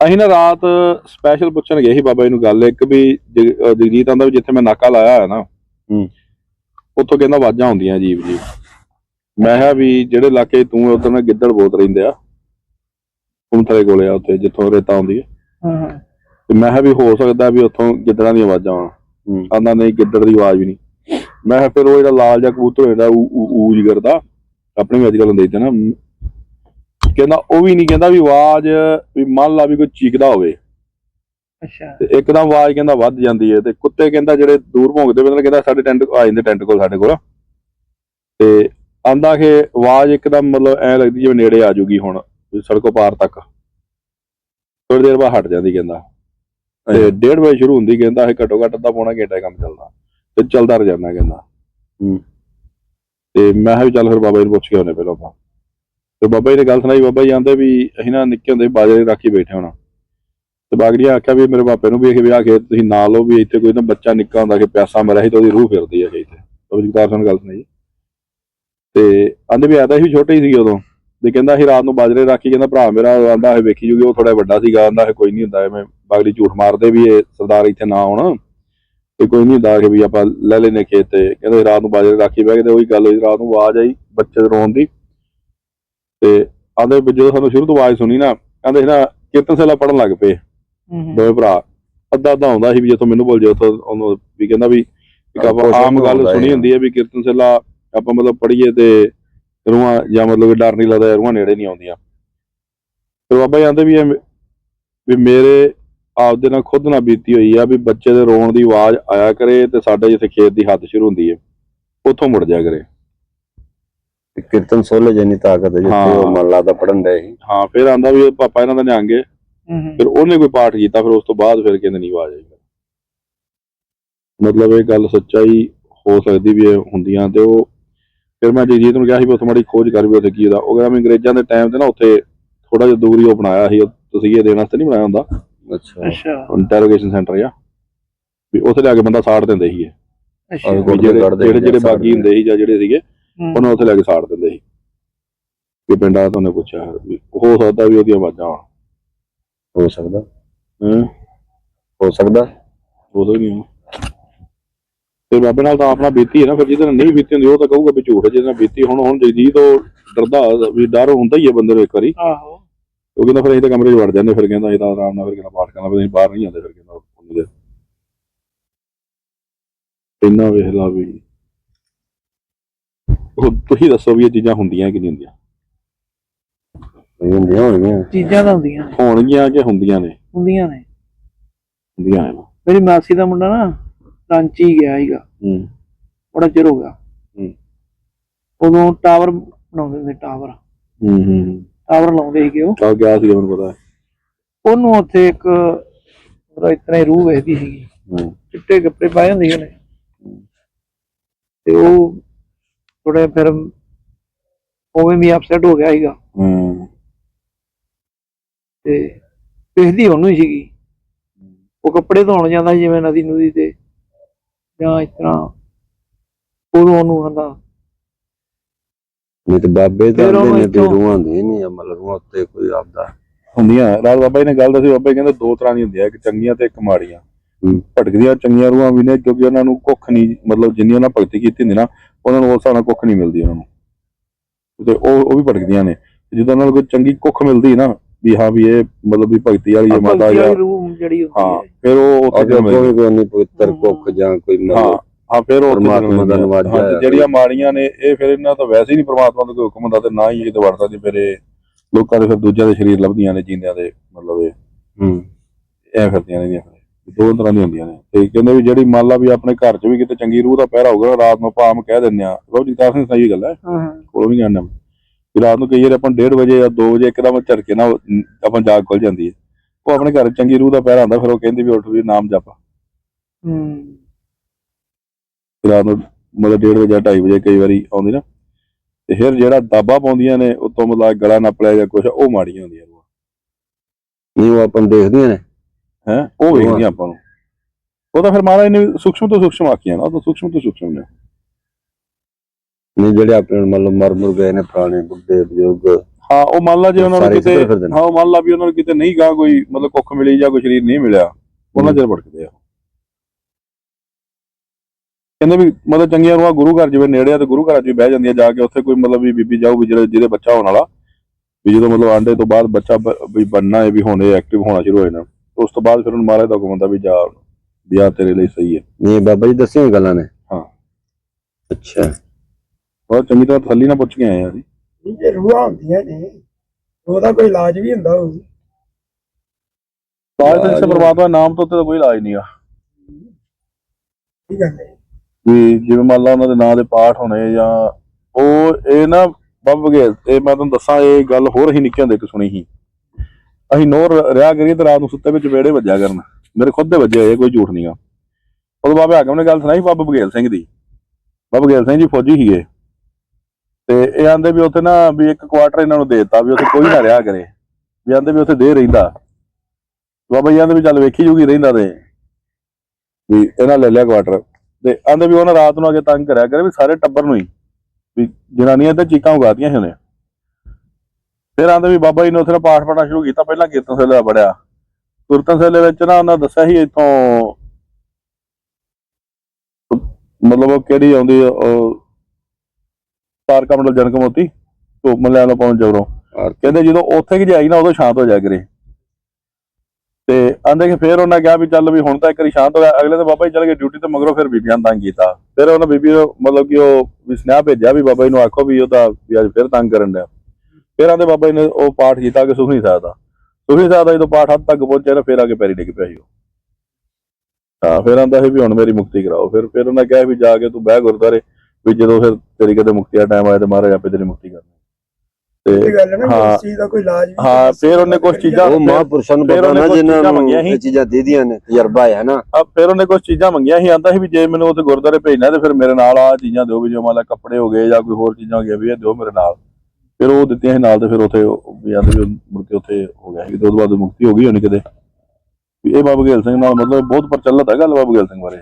ਅਸੀਂ ਨਾ ਰਾਤ ਸਪੈਸ਼ਲ ਪੁੱਛਣ ਗਏ ਸੀ ਬਾਬਾ ਜੀ ਨੂੰ ਗੱਲ ਇੱਕ ਵੀ ਜਗਜੀਤ ਆਂਦਾ ਵੀ ਜਿੱਥੇ ਮੈਂ ਨਾਕਾ ਲਾਇਆ ਹੈ ਨਾ ਹੂੰ। ਉੱਥੋਂ ਕਹਿੰਦਾ ਆਵਾਜ਼ਾਂ ਆਉਂਦੀਆਂ ਅਜੀਬ ਜੀ। ਮੈਂ ਕਿਹਾ ਵੀ ਜਿਹੜੇ ਇਲਾਕੇ ਤੂੰ ਉਧਰ ਨਾ ਗਿੱਦੜ ਬਹੁਤ ਰਹਿੰਦੇ ਆ। ਕੁੰਥਲੇ ਕੋਲੇ ਆ ਉੱਥੇ ਜਿੱਥੋਂ ਰੇਤਾ ਆਉਂਦੀ ਹੈ ਹਾਂ ਹਾਂ। ਤੇ ਮੈਂ ਕਿਹਾ ਵੀ ਹੋ ਸਕਦਾ ਵੀ ਉੱਥੋਂ ਗਿੱਦੜਾਂ ਦੀਆਂ ਆਵਾਜ਼ਾਂ ਆਉਣ। ਹੂੰ। ਆਂਦਾ ਨਹੀਂ ਗਿੱਦੜ ਦੀ ਆਵਾਜ਼ ਵੀ ਨਹੀਂ। ਮੈਂ ਕਿਹਾ ਫਿਰ ਉਹ ਜਿਹੜਾ ਲਾਲ ਜਿਹਾ ਕਬੂਤਰ ਹੁੰਦਾ ਊ ਊ ਕਰਦਾ ਆਪਣੇ ਵੀ ਅੱਜ ਕੱਲ੍ਹ ਹੁੰਦੇ ਨਾ ਕਹਿੰਦਾ ਉਹ ਵੀ ਨਹੀਂ ਕਹਿੰਦਾ ਵੀ ਆਵਾਜ਼ ਵੀ ਮੰਨ ਲਾ ਵੀ ਕੋਈ ਚੀਕਦਾ ਹੋਵੇ। ਅੱਛਾ। ਤੇ ਇੱਕਦਮ ਆਵਾਜ਼ ਕਹਿੰਦਾ ਵੱਧ ਜਾਂਦੀ ਹੈ ਤੇ ਕੁੱਤੇ ਕਹਿੰਦਾ ਜਿਹੜੇ ਦੂਰ ਭੌਂਕਦੇ ਮਤਲਬ ਕਹਿੰਦਾ ਸਾਡੇ ਟੈਂਟ ਆ ਜਾਂਦੇ ਟੈਂਟ ਕੋਲ ਸਾਡੇ ਕੋਲ। ਤੇ ਆਂਦਾ ਕਿ ਆਵਾਜ਼ ਇੱਕਦਮ ਮਤਲਬ ਐ ਲੱਗਦੀ ਜਿਵੇਂ ਨੇੜੇ ਆ ਜੂਗੀ ਹੁਣ ਸੜਕੋਂ ਪਾਰ ਤੱਕ। ਥੋੜੀ ਦੇਰ ਬਾਅਦ ਹਟ ਜਾਂਦੀ ਕਹਿੰਦਾ। ਤੇ ਡੇਢ ਵਜੇ ਸ਼ੁਰੂ ਹੁੰਦੀ ਕਹਿੰਦਾ ਇਹ ਘੱਟੋ ਘੱਟ ਅੱਧਾ ਪੌਣਾ ਘੰਟਾ ਕੰਮ ਚੱਲਦਾ। ਤੇ ਚੱਲਦਾ ਰਜਾਨਾ ਕਹਿੰਦਾ। ਹੂੰ। ਤੇ ਮੈਂ ਕਿਹਾ ਵੀ ਚੱਲ ਫਿਰ ਬਾਬਾ ਜੀ ਨੂੰ ਪੁੱਛ ਕੇ ਆਉਣੇ ਪਹਿਲਾਂ ਆਪਾਂ। ਤੇ ਬਾਬਾ ਜੀ ਨੇ ਗੱਲ ਸੁਣਾਈ, ਬਾਬਾ ਜੀ ਆਂਦੇ ਵੀ ਅਸੀਂ ਨਾ ਨਿੱਕੇ ਹੁੰਦੇ ਬਾਜਰੇ ਰੱਖੀ ਬੈਠੇ ਹੋਣਾ। ਤੇ ਬਾਗੜੀਆ ਆਖਿਆ ਵੀ ਮੇਰੇ ਬਾਪੇ ਨੂੰ ਵੀ ਇਹ ਵਿਆਹ ਕੇ ਤੁਸੀਂ ਨਾਲ ਲਓ ਵੀ ਇੱਥੇ ਕੋਈ ਨਾ ਬੱਚਾ ਨਿੱਕਾ ਹੁੰਦਾ ਕਿ ਪਿਆਸਾ ਮਰਿਆ ਸੀ ਤਾਂ ਉਹਦੀ ਰੂਹ ਫਿਰਦੀ ਹੈ ਇੱਥੇ। ਉਹ ਜਗਤਾਰ ਸਿੰਘ ਗੱਲ ਸੁਣਾਈ। ਤੇ ਆਂਦੇ ਵੀ ਆਦਾ ਸੀ ਛੋਟੇ ਹੀ ਸੀਗੇ ਉਦੋਂ ਤੇ ਕਹਿੰਦਾ ਸੀ ਰਾਤ ਨੂੰ ਬਾਜਰੇ ਰੱਖੀ ਕਹਿੰਦਾ ਭਰਾ ਮੇਰਾ ਆਂਦਾ ਇਹ ਵੇਖੀ ਜੂਗੀ, ਉਹ ਥੋੜਾ ਵੱਡਾ ਸੀਗਾ, ਆਂਦਾ ਇਹ ਕੋਈ ਨਹੀਂ ਹੁੰਦਾ, ਐਵੇਂ ਬਾਗੜੀ ਝੂਠ ਮਾਰਦੇ ਵੀ ਇਹ ਸਰਦਾਰ ਇੱਥੇ ਨਾ ਆਉਣ। ਤੇ ਕੋਈ ਨਹੀਂ ਹੁੰਦਾ ਕਿ ਵੀ ਆਪਾਂ ਲੈ ਲੈਨੇ ਖੇਤ ਤੇ। ਕਹਿੰਦੇ ਰਾਤ ਨੂੰ ਬਾਜਰੇ ਰੱਖੀ ਬਹਿ ਕੇ ਤੇ ਉਹੀ ਗੱਲ ਹੋਈ, ਰਾਤ ਨੂੰ ਆਵਾਜ਼ ਆਈ ਬੱਚੇ ਦੇ ਰੋਣ ਦੀ। ਤੇ ਆਂਦੇ ਵੀ ਜਦੋਂ ਸਾਨੂੰ ਸ਼ੁਰੂ ਤੋਂ ਆਵਾਜ਼ ਸੁਣੀ ਨਾ ਕਹਿੰਦੇ ਸੀ ਨਾ ਕੀਰਤਨ ਸੇਲਾ ਪੜਨ ਲੱਗ ਪਏ। ਦੋਵੇਂ ਭਰਾ ਅੱਧਾ ਅੱਧਾ ਆਉਂਦਾ ਸੀ ਵੀ ਜਿੱਥੋਂ ਮੈਨੂੰ ਬੋਲ ਜੇ ਉੱਥੋਂ ਉਹਨੂੰ ਵੀ ਕਹਿੰਦਾ ਵੀ ਇੱਕ ਆਪਾਂ ਆਮ ਗੱਲ ਸੁਣੀ। ਹੁੰਦੀ ਹੈ ਵੀ ਕੀਰਤਨ ਸੇਲਾ ਆਪਾਂ ਮਤਲਬ ਪੜ੍ਹੀਏ ਤੇ ਰੂਹਾਂ ਜਾਂ ਮਤਲਬ ਕਿ ਡਰ ਨਹੀਂ ਲੱਗਦਾ ਰੂਹਾਂ ਨੇੜੇ ਨਹੀਂ ਆਉਂਦੀਆਂ ਤੇ ਬਾਬਾ ਜੀ ਆਂਦੇ ਵੀ ਇਹ ਵੀ ਮੇਰੇ ਆਪਦੇ ਨਾਲ ਖੁਦ ਨਾਲ ਬੀਤੀ ਹੋਈ ਆ ਵੀ ਬੱਚੇ ਦੇ ਰੋਣ ਦੀ ਆਵਾਜ਼ ਆਇਆ ਕਰੇ ਤੇ ਸਾਡੇ ਜਿੱਥੇ ਖੇਤ ਦੀ ਹੱਦ ਸ਼ੁਰੂ ਹੁੰਦੀ ਹੈ ਉੱਥੋਂ ਮੁੜ ਜਾ ਕਰੇ ਤੇ ਕੀਰਤਨ ਸੋਲੇ ਜਨੀ ਤਾਕਤ ਹੈ ਜਿੱਥੇ ਹਾਂ। ਉਹ ਮਨ ਲੱਗਦਾ ਪੜਨ ਦੇ ਸੀ ਹਾਂ ਫਿਰ ਆਂਦਾ ਵੀ ਪਾਪਾ ਇਹਨਾਂ ਦਾ ਨਿਹੰਗੇ ਹੂੰ ਹੂੰ। ਫਿਰ ਉਹਨੇ ਕੋਈ ਪਾਠ ਕੀਤਾ ਫਿਰ ਉਸ ਤੋਂ ਬਾਅਦ ਫਿਰ ਕਹਿੰਦੇ ਨਹੀਂ ਆਵਾਜ਼ ਆਈ ਮਤਲਬ ਇਹ ਗੱਲ ਸੱਚਾਈ ਹੋ ਸਕਦੀ ਵੀ ਇਹ ਹੁੰਦੀਆਂ ਤੇ ਉਹ ਫਿਰ ਮੈਂ ਜਗਜੀਤ ਨੂੰ ਕਿਹਾ ਸੀ ਵੀ ਉੱਥੇ ਮਾੜੀ ਖੋਜ ਕਰ ਵੀ ਉੱਥੇ ਕੀ ਦਾ ਉਹ ਕਹਿੰਦਾ ਵੀ ਅੰਗਰੇਜ਼ਾਂ ਦੇ ਟਾਈਮ ਤੇ ਨਾ ਉੱਥੇ ਥੋੜਾ ਜਿਹਾ ਦੂਰੀ ਉਹ ਬਣਾਇਆ ਸੀ ਤੁਸੀਂ ਇਹ ਦੇਣ ਵਾਸਤੇ ਨਹੀਂ ਬਣਾਇਆ ਹੁੰਦਾ ਅੱਛਾ ਇੰਟਰੋਗੇਸ਼ਨ ਸੈਂਟਰ ਆ ਵੀ ਉੱਥੇ ਜਾ ਕੇ ਬੰਦਾ ਸਾੜ ਦਿੰਦੇ ਸੀ ਇਹ। ਅੱਛਾ ਜਿਹੜੇ ਜਿਹੜੇ ਬਾਗੀ ਹੁੰਦੇ ਸੀ ਜਾਂ ਜਿਹੜੇ ਸੀਗੇ ਹੂੰ। ਉਹਨਾਂ ਉੱਥੇ ਲੈ ਕੇ ਸਾੜ ਦਿੰਦੇ ਸੀ। ਵੀ ਪਿੰਡਾਂ ਤੋਂ ਨੇ ਪੁੱਛਿਆ ਵੀ ਹੋ ਸਕਦਾ ਵੀ ਉਹਦੀਆਂ ਆਵਾਜ਼ਾਂ ਆਉਣ। ਹੋ ਸਕਦਾ। ਹੈਂ। ਹੋ ਸਕਦਾ। ਉਦੋਂ ਨਹੀਂ ਤੇ ਬਾਬੇ ਨਾਲ ਤਾਂ ਆਪਣਾ ਬੀਤੀ ਹੈ ਨਾ ਫਿਰ ਜਿਹਦੇ ਨਾਲ ਨਹੀਂ ਬੀਤੀ ਹੁੰਦੀ ਉਹ ਤਾਂ ਕਹੂਗਾ ਵੀ ਝੂਠ ਹੈ ਜਿਹਦੇ ਨਾਲ ਬੀਤੀ ਹੁਣ ਹੁਣ ਜਗਜੀਤ ਉਹ ਡਰਦਾ ਵੀ ਡਰ ਹੁੰਦਾ ਹੀ ਹੈ ਬੰਦੇ ਨੂੰ ਇੱਕ ਵਾਰੀ। ਆਹੋ। ਉਹ ਕਹਿੰਦਾ ਫਿਰ ਅਸੀਂ ਤਾਂ ਕਮਰੇ 'ਚ ਵੜ ਜਾਂਦੇ ਫਿਰ ਕਹਿੰਦਾ ਇਹ ਤਾਂ ਆਰਾਮ ਨਾਲ ਫਿਰ ਕਹਿੰਦਾ ਪਾਠ ਕਰਨਾ ਫਿਰ ਅਸੀਂ ਬਾਹਰ ਨਹੀਂ ਜਾਂਦੇ ਫਿਰ ਕਹਿੰਦਾ ਇੰਨਾ ਵੇਖ ਲਾ ਵੀ। ਉਹ ਤੁਸੀਂ ਦੱਸੋ ਵੀ ਇਹ ਚੀਜ਼ਾਂ ਹੁੰਦੀਆਂ ਕਿ ਨਹੀਂ ਹੁੰਦੀਆਂ? ਨਹੀਂ ਹੁੰਦੀਆਂ ਹੋਣਗੀਆਂ। ਚੀਜ਼ਾਂ ਤਾਂ ਹੁੰਦੀਆਂ ਨੇ, ਹੋਣਗੀਆਂ ਕਿ ਹੁੰਦੀਆਂ ਨੇ? ਹੁੰਦੀਆਂ ਨੇ। ਹੁੰਦੀਆਂ ਨੇ। ਨਾ। ਮੇਰੀ ਮਾਸੀ ਦਾ ਮੁੰਡਾ ਨਾ ਰਾਂਚੀ ਗਿਆ ਸੀਗਾ। ਹੂੰ। ਬੜਾ ਚਿਰ ਹੋ ਗਿਆ। ਹੂੰ। ਉਦੋਂ ਟਾਵਰ ਬਣਾਉਂਦੇ ਸੀ ਟਾਵਰ। ਹੂੰ ਹੂੰ ਟਾਵਰ ਲਾਉਂਦੇ ਸੀਗੇ ਉਹ। ਤਾਂ ਗਿਆ ਸੀ ਮੈਨੂੰ ਪਤਾ। ਹੈ ਉਹਨੂੰ ਉੱਥੇ ਇੱਕ ਉਹਦਾ ਇਤਨਾ ਹੀ ਰੂਹ ਵੇਖਦੀ ਸੀਗੀ। ਹੂੰ। ਚਿੱਟੇ ਕੱਪੜੇ ਪਾਏ ਹੁੰਦੇ ਸੀ ਉਹਨੇ। ਤੇ ਉਹ ਥੋੜਾ ਫਿਰ ਉਵੇਂ ਵੀ ਅਪਸੈਟ ਹੋ ਗਿਆ ਸੀਗਾ। ਹੂੰ। ਤੇ ਵੇਖਦੀ ਉਹਨੂੰ ਹੀ ਸੀਗੀ। ਉਹ ਕੱਪੜੇ ਧੋਣ ਜਾਂਦਾ ਸੀ ਜਿਵੇਂ ਨਦੀ ਨਦੀ ਤੇ ਜਾਂ ਇਸ ਤਰ੍ਹਾਂ ਉਦੋਂ ਉਹਨੂੰ ਕਹਿੰਦਾ ਨਹੀਂ ਤੇ ਬਾਬੇ ਦਾ ਫਿਰ ਉਹਨੂੰ ਨੇ ਤੇ ਇੱਥੋਂ- ਰੂਹਾਂ ਦੀ ਨਹੀਂ ਅਮਲ ਰੂਹਾਂ ਉੱਤੇ ਕੋਈ ਆਪਦਾ ਹੁੰਦੀਆਂ। ਰਾਤ ਬਾਬਾ ਜੀ ਨੇ ਗੱਲ ਦੱਸੀ ਬਾਬਾ ਜੀ ਕਹਿੰਦੇ ਦੋ ਤਰ੍ਹਾਂ ਦੀਆਂ ਹੁੰਦੀਆਂ ਇੱਕ ਚੰਗੀਆਂ ਤੇ ਇੱਕ ਮਾੜੀਆਂ। ਹੂੰ। ਭਟਕਦੀਆਂ ਚੰਗੀਆਂ ਰੂਹਾਂ ਵੀ ਨੇ ਕਿਉਂਕਿ ਉਹਨਾਂ ਨੂੰ ਕੁੱਖ ਨਹੀਂ ਮਤਲਬ ਜਿੰਨੀ ਉਹਨਾਂ ਭਗਤੀ ਕੀਤੀ ਹੁੰਦੀ ਨਾ ਉਹਨਾਂ ਨੂੰ ਉਸ ਹਿਸਾਬ ਨਾਲ ਕੁੱਖ ਨਹੀਂ ਮਿਲਦੀ ਉਹਨਾਂ ਨੂੰ। ਤੇ ਉਹ ਉਹ ਵੀ ਭਟਕਦੀਆਂ ਨੇ। ਜਦੋਂ ਉਹਨਾਂ ਨੂੰ ਕੋਈ ਚੰਗੀ ਕੁੱਖ ਮਿਲਦੀ ਨਾ ਵੀ ਹਾਂ ਵੀ ਇਹ ਮਤਲਬ ਵੀ ਭਗਤੀ ਵਾਲੀ ਹੈ ਮਾਤਾ ਜਾਂ ਜਿਹੜੀ ਹਾਂ ਫਿਰ ਉਹ ਉੱਥੇ ਕੋਈ ਕੋਈ ਨਹੀਂ ਪਵਿੱਤਰ। ਕੁੱਖ ਜਾਂ ਕੋਈ ਹਾਂ ਮਤਲਬ ਹਾਂ ਫਿਰ ਉਹ ਪਰਮਾਤਮਾ ਦਾ ਹਾਂ। ਜਿਹੜੀਆਂ ਮਾੜੀਆਂ ਨੇ ਇਹ ਫਿਰ ਇਹਨਾਂ ਤਾਂ ਵੈਸੇ ਹੀ ਨਹੀਂ ਪਰਮਾਤਮਾ ਦਾ ਕੋਈ ਹੁਕਮ ਹੁੰਦਾ ਤੇ ਨਾ ਹੀ ਇਹ ਤੇ ਜੀ ਫਿਰ ਇਹ ਲੋਕਾਂ ਦੇ ਫਿਰ ਦੂਜਿਆਂ ਦੇ ਸਰੀਰ ਲੱਭਦੀਆਂ ਨੇ ਜਿੰਦਿਆਂ ਦੇ ਮਤਲਬ ਇਹ। ਹੂੰ। ਐ ਫਿਰਦੀਆਂ ਨੇ। ਦੋ ਤਰ੍ਹਾਂ ਦੀਆਂ ਹੁੰਦੀਆਂ ਨੇ। ਤੇ ਕਹਿੰਦੇ ਵੀ ਜਿਹੜੀ ਮੰਨ ਲਾ ਵੀ ਆਪਣੇ ਘਰ 'ਚ ਵੀ ਕਿਤੇ ਚੰਗੀ ਰੂਹ ਦਾ ਪਹਿਰਾ ਹੋਊਗਾ ਰਾਤ ਨੂੰ ਆਪਾਂ ਆਮ ਕਹਿ ਦਿੰਦੇ ਆ ਬਹੁਤ ਜਗਤਾਰ ਸਿੰਘ ਸਹੀ ਗੱਲ ਹੈ। ਹਾਂ ਹਾਂ। ਕੋਲੋਂ ਵੀ ਜਾਣਦਾ ਵੀ ਰਾਤ ਨੂੰ ਕਈ ਵਾਰ ਆਪਾਂ 1:30 ਵਜੇ ਜਾਂ 2 ਵਜੇ ਇੱਕਦਮ ਝੜਕੇ ਨਾ ਆਪਾਂ ਜਾਗ ਖੁੱਲ ਜਾਂਦੀ ਹੈ। ਉਹ ਆਪਣੇ ਘਰ ਚੰਗੀ ਰੂਹ ਦਾ ਪਹਿਰਾ ਹੁੰਦਾ ਫਿਰ ਉਹ ਕਹਿੰਦੀ ਵੀ ਉੱਠ ਵੀ ਨਾਮ ਜਪ। ਹੂੰ। ਰਾਤ ਨੂੰ ਮਤਲਬ 1:30 ਵਜੇ ਜਾਂ 2:30 ਵਜੇ ਕਈ ਵਾਰੀ ਆਉਂਦੀ ਨਾ। ਤੇ ਫਿਰ ਜਿਹੜਾ ਦਾਬਾ ਪਾਉਂਦੀਆਂ ਨੇ ਉਤੋਂ ਮਤਲਬ ਗਲਾ ਨੱਪ ਲਿਆ ਜਾਂ ਕੁਝ ਉਹ ਮਾੜੀਆਂ ਹੁੰਦੀਆਂ ਰੂਹਾਂ ਨਹੀਂ ਉਹ ਆਪਾਂ ਨੂੰ ਦੇਖਦੀਆਂ ਨੇ। ਹੈ? ਉਹ ਵੇਖਦੀਆਂ ਆਪਾਂ ਨੂੰ। ਉਹ ਤਾਂ ਫਿਰ ਮਹਾਰਾਜ ਨੇ ਸੂਖਸ਼ਮ ਤੋਂ ਸੂਖਸ਼ਮ ਆਖੀਆਂ ਨਾ ਉਹ ਤਾਂ ਸੂਖਸ਼ਮ ਤੋਂ ਸੂਖਸ਼ਮ ਨੇ। ਨਹੀਂ ਜਿਹੜੇ ਆਪਣੇ ਮਤਲਬ ਮਰ ਮੁਰ ਗਏ ਨੇ ਪੁਰਾਣੇ ਬੁੱਢੇ ਬਜ਼ੁਰਗ ਹਾਂ ਉਹ ਮੰਨ ਲਾ ਜੇ ਉਹਨਾਂ ਨੂੰ ਕਿਤੇ। ਹਾਂ ਉਹ ਮੰਨ ਲਾ ਵੀ ਉਹਨਾਂ ਨੂੰ ਕਿਤੇ ਨਹੀਂ ਗਾ ਕੋਈ ਮਤਲਬ ਕੁੱਖ ਮਿਲੀ ਜਾਂ ਕੋਈ ਸਰੀਰ ਨਹੀਂ ਮਿਲਿਆ ਉਹਨਾਂ ਚਿਰ ਭਟਕਦੇ ਆ ਕਹਿੰਦੇ ਵੀ ਮਤਲਬ ਚੰਗੀਆਂ ਰੂਹਾਂ ਗੁਰੂ ਘਰ ਜਿਵੇਂ ਨੇੜੇ ਆ ਤੇ ਗੁਰੂ ਘਰਾਂ 'ਚ ਹੀ ਬਹਿ ਜਾਂਦੀਆਂ ਜਾ ਕੇ ਉੱਥੇ ਕੋਈ ਮਤਲਬ ਵੀ ਬੀਬੀ ਜਾਊ ਵੀ ਜਿਹੜੇ ਜਿਹਦੇ ਬੱਚਾ ਹੋਣ ਵਾਲਾ ਵੀ ਜਦੋਂ ਮਤਲਬ ਆਂਡੇ ਤੋਂ ਬਾਅਦ ਬੱਚਾ ਵੀ ਬਣਨਾ ਹੈ ਵੀ ਹੁਣ ਇਹ ਐਕਟਿਵ ਹੋਣਾ ਸ਼ੁਰੂ ਹੋ ਜਾਣਾ। ਉਸ ਤੋਂ ਬਾਅਦ ਫਿਰ ਉਹਨੂੰ ਮਹਾਰਾਜ ਦਾ ਹੁਕਮ ਹੁੰਦਾ ਵੀ ਜਾ ਵਿਆਹ ਤੇਰੇ ਲਈ ਸਹੀ ਹੈ। ਨਹੀਂ ਬਾਬਾ ਜੀ ਦੱਸਿਓ ਇਹ ਗੱਲਾਂ ਨੇ? ਹਾਂ। ਅੱਛਾ। ਬਹੁਤ ਚੰਗੀ ਤਰ੍ਹਾਂ ਤਸੱਲੀ ਨਾਲ ਪੁੱਛ ਕੇ ਆਏ ਆ ਨਹੀਂ ਜੇ ਰੂਹਾਂ ਹੁੰਦੀਆਂ ਨੇ ਉਹਦਾ ਕੋਈ ਇਲਾਜ ਵੀ ਹੁੰਦਾ ਹੋਊ। ਤਾਂ ਇਸੇ ਪਰਮਾਤਮਾ ਨਾਮ ਤੋਂ ਤਾਂ ਕੋਈ ਇਲਾਜ ਨਹੀਂ ਆ। ਕੀ ਗੱਲ ਹੈ ਵੀ ਜਿਵੇਂ ਮੰਨ ਲਾ ਉਹਨਾਂ ਦੇ ਨਾਂ ਦੇ ਪਾਠ ਹੋਣੇ ਜਾਂ ਉਹ ਇਹ ਨਾ ਬੱਬ ਬਗੇਲ ਇਹ ਮੈਂ ਤੁਹਾਨੂੰ ਦੱਸਾਂ ਇਹ ਗੱਲ ਹੋਰ ਹੀ ਨਿੱਕੇ ਹੁੰਦੇ ਕਿ ਸੁਣੀ ਸੀ। ਅਸੀਂ ਨੋਰ ਰਿਆ ਕਰੀਏ ਤੇ ਰਾਤ ਨੂੰ ਸੁੱਤੇ ਵਿੱਚ ਵੇੜੇ ਵੱਜਿਆ ਕਰਨ। ਮੇਰੇ ਖੁਦ ਦੇ ਵੱਜੇ ਹੋਏ ਕੋਈ ਝੂਠ ਨਹੀਂਗਾ ਉਦੋਂ ਬਾਬੇ ਹਾਕਮ ਨੇ ਗੱਲ ਸੁਣਾਈ ਬਾਬਾ ਬਗੇਲ ਸਿੰਘ ਦੀ। ਬਾਬਾ ਬਗੇਲ ਸਿੰਘ ਜੀ ਫੌਜੀ ਸੀਗੇ। ਤੇ ਇਹ ਆਂਦੇ ਵੀ ਉੱਥੇ ਨਾ ਵੀ ਇੱਕ ਕੁਆਟਰ ਇਹਨਾਂ ਨੂੰ ਦੇ ਦਿੱਤਾ ਵੀ ਉੱਥੇ ਕੋਈ ਨਾ ਰਿਹਾ ਕਰੇ। ਵੀ ਆਂਦੇ ਵੀ ਉੱਥੇ ਦੇ ਰਹਿੰਦਾ। ਬਾਬਾ ਜੀ ਆਂਦੇ ਵੀ ਚੱਲ ਵੇਖੀ ਜੂਗੀ ਰਹਿੰਦਾ ਤੇ। ਵੀ ਇਹਨਾਂ ਲੈ ਲਿਆ ਕੁਆਟਰ ਤੇ ਆਂਦੇ ਵੀ ਉਹਨਾਂ ਰਾਤ ਨੂੰ ਆ ਕੇ ਤੰਗ ਕਰਿਆ ਕਰੇ ਵੀ ਸਾਰੇ ਟੱਬਰ ਨੂੰ ਹੀ। ਵੀ ਜਨਾਨੀਆਂ ਤੇ ਚੀਕਾਂ ਉਗਾਤੀਆਂ ਸੀ ਉਹਨੇ। ਫਿਰ ਆਂਦੇ ਵੀ ਬਾਬਾ ਜੀ ਨੇ ਉੱਥੇ ਨਾ ਪਾਠ ਪੜਨਾ ਸ਼ੁਰੂ ਕੀਤਾ ਪਹਿਲਾਂ ਕੀਰਤਨ ਸੇਲੇ ਦਾ ਪੜਿਆ ਕੀਰਤਨ ਸੇਲੇ ਵਿੱਚ ਨਾ ਉਹਨਾਂ ਦੱਸਿਆ ਸੀ ਇੱਥੋਂ ਮਤਲਬ ਉਹ ਕਿਹੜੀ ਆਉਂਦੀ ਤਾਰਕਾ ਮੰਡਲ ਜਨਕ ਮੋਤੀ ਧੂਪ ਮਲਿਆਂ ਨੂੰ ਪਹੁੰਚ ਜਵਰੋਂ ਕਹਿੰਦੇ ਜਦੋਂ ਉੱਥੇ ਕਿ ਜਾਈ ਨਾ ਉਦੋਂ ਸ਼ਾਂਤ ਹੋ ਜਾ ਕਰੇ। ਤੇ ਆਂਦੇ ਕਿ ਫਿਰ ਉਹਨਾਂ ਕਿਹਾ ਵੀ ਚੱਲ ਵੀ ਹੁਣ ਤਾਂ ਇੱਕ ਵਾਰੀ ਸ਼ਾਂਤ ਹੋ ਗਿਆ ਅਗਲੇ ਦਿਨ ਬਾਬਾ ਜੀ ਚਲੇ ਗਏ ਡਿਊਟੀ ਤੇ ਮਗਰੋਂ ਫਿਰ ਬੀਬੀਆਂ ਤੰਗ ਕੀਤਾ। ਫਿਰ ਉਹਨਾਂ ਬੀਬੀ ਨੂੰ ਮਤਲਬ ਕਿ ਉਹ ਵੀ ਸੁਨੇਹਾ ਭੇਜਿਆ ਵੀ ਬਾਬਾ ਜੀ ਨੂੰ ਆਖੋ ਵੀ ਉਹ ਤਾਂ ਵੀ ਅੱਜ ਫਿਰ ਤੰਗ ਕਰਨ ਡਿਆ। ਫਿਰ ਆਂਦੇ ਬਾਬਾ ਜੀ ਨੇ ਉਹ ਪਾਠ ਕੀਤਾ ਕਿ ਸੁਖਣੀ ਸਾਹਿਬ ਦਾ। ਸੁਖਣੀ ਸਾਹਿਬ ਦਾ ਜਦੋਂ ਪਾਠ ਹੱਦ ਤੱਕ ਪਹੁੰਚਿਆ ਨਾ ਫਿਰ ਆ ਕੇ ਪੈਰੀ ਡਿੱਗ ਪਿਆ ਸੀ ਉਹ। ਹਾਂ ਫਿਰ ਆਂਦਾ ਸੀ ਵੀ ਹੁਣ ਮੇਰੀ ਮੁਕਤੀ ਕਰਾਓ। ਫਿਰ ਫਿਰ ਉਹਨਾਂ ਕਿਹਾ ਵੀ ਜਾ ਕੇ ਤੂੰ ਬਹਿ ਗੁਰਦਾਰੇ ਵੀ ਜਦੋਂ ਫਿਰ ਤੇਰੀ ਕਦੇ ਮੁਕਤੀ ਦਾ ਟਾਈਮ ਆਇਆ ਤੇ ਮਹਾਰਾਜ ਆਪੇ ਤੇਰੀ ਮੁਕਤੀ ਕਰਨੀ ਇਹ ਤੇ ਗੱਲ ਹੈ ਨਾ ਵੀ ਹਾਂ। ਇਸ ਚੀਜ਼ ਦਾ ਕੋਈ ਇਲਾਜ ਵੀ ਹਾਂ, ਫਿਰ ਉਹਨੇ ਕੁਛ ਚੀਜ਼ਾਂ- ਉਹ ਮਹਾਂਪੁਰਸ਼ਾਂ ਨੂੰ ਪਤਾ ਨਾ ਜਿਨ੍ਹਾਂ ਨੂੰ ਮੰਗੀਆਂ ਸੀ। ਇਹ ਚੀਜ਼ਾਂ ਦੇ ਦੀਆਂ ਨੇ ਤਜਰਬਾ ਹੈ ਨਾ? ਆ ਫਿਰ ਉਹਨੇ ਕੁਝ ਚੀਜ਼ਾਂ ਮੰਗੀਆਂ ਸੀ। ਆਂਦਾ ਸੀ ਵੀ ਜੇ ਮੈਨੂੰ ਉੱਥੇ ਗੁਰਦਾਰੇ ਭੇਜਣਾ ਤੇ ਫਿਰ ਮੇਰੇ ਨਾਲ ਆ ਚੀਜ਼ਾਂ ਦਿਓ ਵੀ ਜੋ ਮੰਨ ਲਾ ਕੱਪੜੇ ਹੋ ਗਏ ਜਾਂ ਕੋਈ ਹੋਰ ਚੀਜ਼ਾਂ ਹੋ ਗਈਆਂ ਵੀ ਇਹ ਦਿਓ ਮੇਰੇ ਨਾਲ। ਫਿਰ ਉਹ ਦਿੱਤੀਆਂ ਸੀ ਨਾਲ ਤੇ ਫਿਰ ਉੱਥੇ ਵੀ ਆਂਦੇ ਵੀ ਮੁੜ ਕੇ ਉੱਥੇ ਹੋ ਗਿਆ ਸੀ। ਤੇ ਉਹਦੇ ਬਾਅਦ ਮੁਕਤੀ ਹੋ ਗਈ ਹੋਣੀ ਕਿਤੇ। ਵੀ ਇਹ ਬਾਬਾ ਗੇਲ ਸਿੰਘ ਨਾਲ ਮਤਲਬ ਬਹੁਤ ਪ੍ਰਚਲਿਤ ਹੈ ਗੱਲ ਬਾਬਾ ਗੇਲ ਸਿੰਘ ਬਾਰੇ।